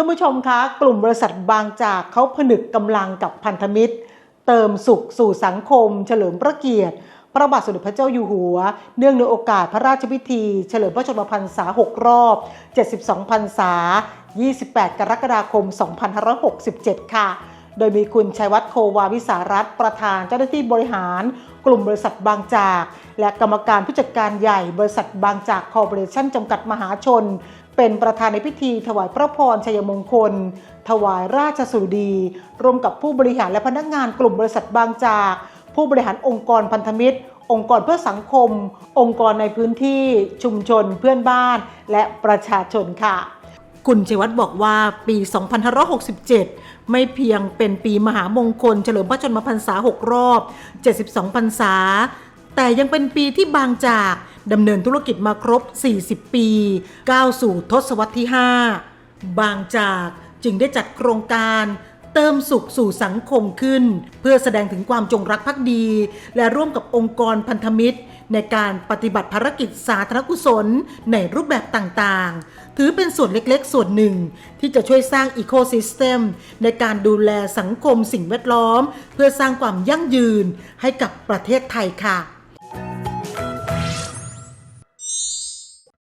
ท่านผู้ชมคะกลุ่มบริษัทบางจากเขาผนึกกำลังกับพันธมิตร เติมสุขสู่สังคม เฉลิมพระเกียรติ พระบาทสมเด็จพระเจ้าอยู่หัว เนื่องในโอกาสพระราชพิธี เฉลิมพระชนมพรรษา 6 รอบ 72 พรรษา 28 กรกฎาคม 2567 ค่ะ โดยมีคุณชัยวัฒน์โควาวิสารัตประธานเจ้าหน้าที่บริหาร กลุ่มบริษัทบางจาก และกรรมการผู้จัดการใหญ่บริษัทบางจากคอร์ปอเรชั่นจำกัดมหาชน เป็นประธานในพิธีถวายพระพรชัยมงคล ถวายราชสุดีร่วมกับผู้บริหารและพนักงานกลุ่มบริษัทบางจาก ผู้บริหารองค์กรพันธมิตร องค์กรเพื่อสังคม องค์กรในพื้นที่ ชุมชน เพื่อนบ้าน และประชาชนค่ะคุณชัยวัฒน์บอกว่าปี 2567 ไม่เพียงเป็นปีมหามงคลเฉลิมพระชนมพรรษา 6 รอบ 72 พรรษา แต่ยังเป็นปีที่บางจาก ดำเนินธุรกิจมาครบ 40 ปี ก้าวสู่ทศวรรษที่ 5 บางจากจึงได้จัดโครงการเติมสุขสู่สังคมขึ้น เพื่อแสดงถึงความจงรักภักดี และร่วมกับองค์กรพันธมิตร ในการปฏิบัติภารกิจสาธารณกุศลในรูปแบบต่างๆ ถือเป็นส่วนเล็กๆ ส่วนหนึ่ง ที่จะช่วยสร้างอีโคซิสเต็มในการดูแลสังคมสิ่งแวดล้อม เพื่อสร้างความยั่งยืนให้กับประเทศไทยค่ะ